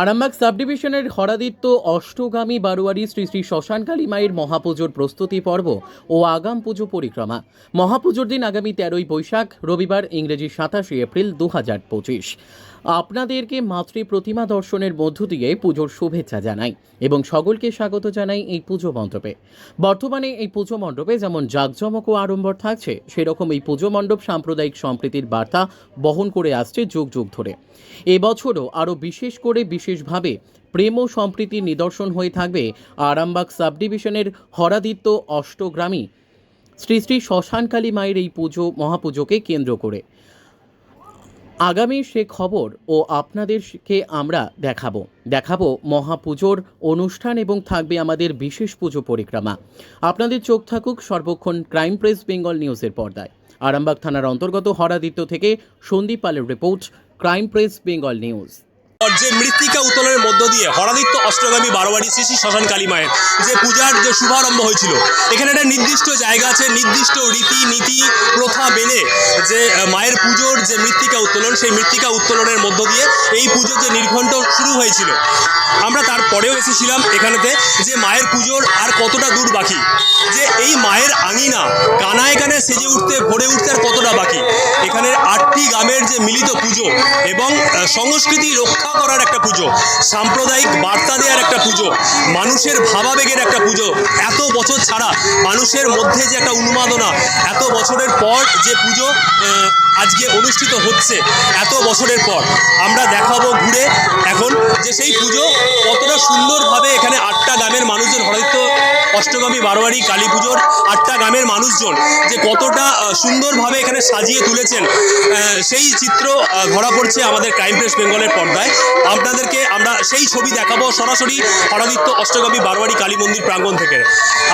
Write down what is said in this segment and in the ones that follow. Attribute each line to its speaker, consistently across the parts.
Speaker 1: আরামবাগ সাবডিভিশনের হরাদিত্য অষ্টগামী বারোয়ারি শ্রী শ্রী শ্মশানকালী মায়ের মহাপুজোর প্রস্তুতি পর্ব ও আগাম পুজো পরিক্রমা। মহাপুজোর দিন আগামী তেরোই বৈশাখ, রবিবার ইংরেজি সাতাশে এপ্রিল দু হাজার পঁচিশ। আপনাদেরকে মাতৃ প্রতিমা দর্শনের মধ্য দিয়ে পুজোর শুভেচ্ছা জানাই এবং সকলকে স্বাগত জানাই এই পুজো মণ্ডপে। বর্তমানে এই পুজো মণ্ডপে যেমন জাঁকজমক ও আড়ম্বর থাকছে, সেরকম এই পুজো মণ্ডপ সাম্প্রদায়িক সম্প্রীতির বার্তা বহন করে আসছে যুগ যুগ ধরে। এবছরও আরও বিশেষ করে বিশেষভাবে প্রেম ও সম্প্রীতির নিদর্শন হয়ে থাকবে আরামবাগ সাব ডিভিশনের হরাদিত্য অষ্টগ্রামী। শ্রী শ্রী শ্মশানকালী মায়ের এই পুজো মহাপুজোকে কেন্দ্র করে। আগামী সে খবর ও আপনাদেরকে আমরা দেখাবো। দেখাবো মহাপুজোর অনুষ্ঠান এবং থাকবে আমাদের বিশেষ পুজো পরিক্রমা। আপনাদের চোখ থাকুক সর্বক্ষণ ক্রাইম প্রেস বেঙ্গল নিউজের পর্দায়। আরামবাগ থানার অন্তর্গত হরাদিত্য থেকে সন্দীপ পালের report, crime press Bengal news.
Speaker 2: যে মৃত্তিকা উত্তোলনের মধ্য দিয়ে হরাদিত্য অষ্টগামী বারোয়ারি শ্রী শ্রী শ্মশান কালী মায়ের যে পূজার যে শুভারম্ভ হয়েছিল। এখানে একটা নির্দিষ্ট জায়গা আছে, নির্দিষ্ট রীতি নীতি প্রথা মেনে যে মায়ের পুজোর যে মৃত্তিকা উত্তোলন, সেই মৃত্তিকা উত্তোলনের মধ্য দিয়ে এই পুজোর যে নির্ঘণ্ট শুরু হয়েছিল। আমরা তারপরেও এসেছিলাম এখানেতে যে মায়ের পুজোর কতটা দূর বাকি? যে এই মায়ের আঙিনা কানায় কানে সেজে উঠতে, ভরে উঠতে আর কতটা বাকি? এখানে আটটি গ্রামের যে মিলিত পুজো এবং সংস্কৃতি রক্ষা করার একটা পুজো, সাম্প্রদায়িক বার্তা দেওয়ার একটা পুজো, মানুষের ভাবাবেগের একটা পুজো, এত বছর ছাড়া মানুষের মধ্যে যে একটা উন্মাদনা, এত বছরের পর যে পুজো আজকে অনুষ্ঠিত হচ্ছে, এত বছরের পর। আমরা দেখাবো ঘুরে এখন যে সেই পুজো অষ্টগামী বারোয়ারি, কালী পুজোর আটটা গ্রামের মানুষজন যে কতটা সুন্দরভাবে এখানে সাজিয়ে তুলেছেন সেই চিত্র ধরা পড়ছে আমাদের ক্রাইম প্রেস বেঙ্গলের পর্দায়। আপনাদেরকে আমরা সেই ছবি দেখাবো সরাসরি হরাদিত্য অষ্টগামী বারোয়ারি, কালী মন্দির প্রাঙ্গণ থেকে।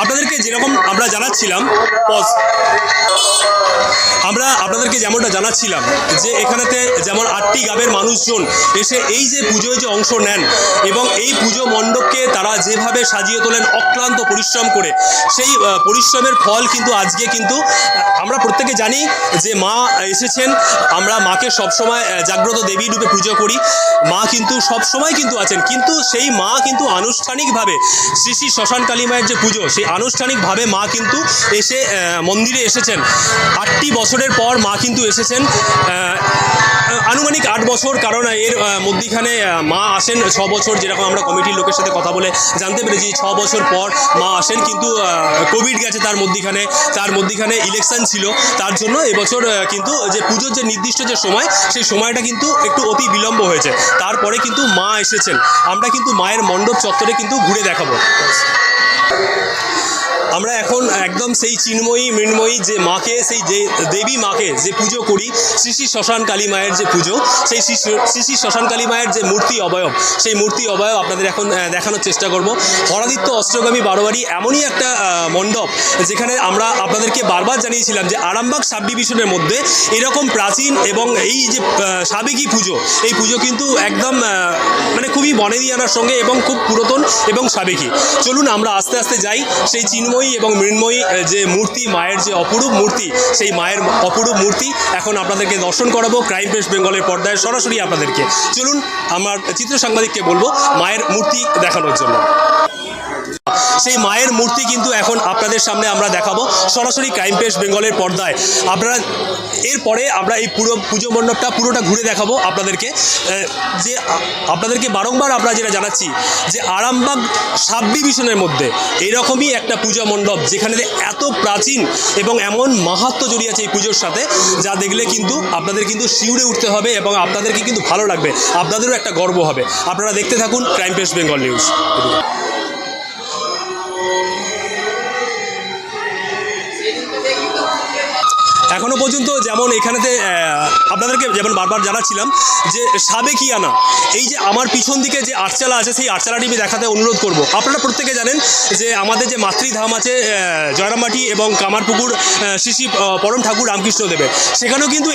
Speaker 2: আপনাদেরকে যেরকম আমরা জানাচ্ছিলাম পজ আমরা আপনাদেরকে যেমনটা জানাচ্ছিলাম যে এখানেতে যেমন আটটি গ্রামের মানুষজন এসে এই যে পুজোয় যে অংশ নেন এবং এই পুজো মণ্ডপকে তারা যেভাবে সাজিয়ে তোলেন অক্লান্ত পরিশ্রম করে। সেই পরিশ্রমের ফল কিন্তু আজকে কিন্তু আমরা প্রত্যেকে জানি যে মা এসেছেন, আমরা মাকে সবসময় জাগ্রত দেবী রূপে পুজো করি। মা কিন্তু সব সময় কিন্তু আছেন, কিন্তু সেই মা কিন্তু আনুষ্ঠানিকভাবে শ্রী শ্রী শ্মশান কালী মায়ের যে পুজো, সেই আনুষ্ঠানিকভাবে মা কিন্তু এসে মন্দিরে এসেছেন। আটটি বছরের পর মা কিন্তু এসেছেন আনুমানিক আট বছর, কারণ এর মধ্যিখানে মা আসেন ছ বছর, যেরকম আমরা কমিটির লোকের সাথে কথা বলে জানতে পেরেছি, ছ বছর পর মা কিন্তু কোভিড গেছে তার মধ্যিখানে। তার মধ্যিখানে ইলেকশন ছিল। তার জন্য এবছর কিন্তু যে পুজোর যে নির্দিষ্ট যে সময়, সেই সময়টা কিন্তু একটু অতি বিলম্ব হয়েছে। তারপরে কিন্তু মা এসেছেন। আমরা কিন্তু মায়ের মণ্ডপ চত্বরে কিন্তু ঘুরে দেখাবো। আমরা এখন একদম সেই চিন্ময়ী, মৃন্ময়ী যে মাকে, সেই যে দেবী মাকে যে পুজো করি, শ্রী শ্রী শ্মশান কালী মায়ের যে পুজো, সেই শ্রী শ্রী শ্মশান কালী মায়ের যে মূর্তি অবয়ব, সেই মূর্তি অবয়ব আপনাদের এখন দেখানোর চেষ্টা করব। হরাদিত্য অষ্টগামী বারোয়ারি এমনই একটা মণ্ডপ, যেখানে আমরা আপনাদেরকে বারবার জানিয়েছিলাম যে আরামবাগ সাব ডিভিশনের মধ্যে এরকম প্রাচীন এবং এই যে সাবেকি পুজো, এই পুজো কিন্তু একদম মানে খুবই বনেদিয়ানার সঙ্গে এবং খুব পুরাতন এবং সাবেকি। চলুন আমরা আস্তে আস্তে যাই, সেই চিন্ময়ী এবং মৃন্ময়ী যে মূর্তি, মায়ের যে অপরূপ মূর্তি, সেই মায়ের অপরূপ মূর্তি এখন আপনাদেরকে দর্শন করাবো ক্রাইম প্রেস বেঙ্গলের পর্দায় সরাসরি আপনাদেরকে। চলুন, আমার চিত্র সাংবাদিককে বলব মায়ের মূর্তি দেখানোর জন্য। সেই মায়ের মূর্তি কিন্তু এখন আপনাদের সামনে আমরা দেখাবো। সরাসরি ক্রাইম প্রেস বেঙ্গলের পর্দায়। আপনারা এরপরে আমরা এই পুরো পুজো মণ্ডপটা পুরোটা ঘুরে দেখাবো আপনাদেরকে। যে আপনাদেরকে বারংবার আমরা যেটা জানাচ্ছি যে আরামবাগ সাব ডিভিশনের মধ্যে এরকমই একটা পূজা মণ্ডপ যেখানে এত প্রাচীন এবং এমন মাহাত্ম জড়িয়ে আছে এই পুজোর সাথে, যা দেখলে কিন্তু আপনাদের কিন্তু শিউরে উঠতে হবে এবং আপনাদেরকে কিন্তু ভালো লাগবে। আপনাদেরও একটা গর্ব হবে। আপনারা দেখতে থাকুন ক্রাইম প্রেস বেঙ্গল নিউজ এখনও পর্যন্ত যেমন এখানেতে আপনাদেরকে যেমন বারবার জানাচ্ছিলাম যে সাবেকিয়ানা এই যে আমার পিছন দিকে যে আটচালা আছে, সেই আটচালাটি আমি দেখাতে অনুরোধ করব। আপনারা প্রত্যেকে জানেন যে আমাদের যে মাতৃধাম আছে জয়রামবাটি এবং কামারপুকুর শ্রী শ্রী পরম ঠাকুর রামকৃষ্ণ দেবের সেখানেও কিন্তু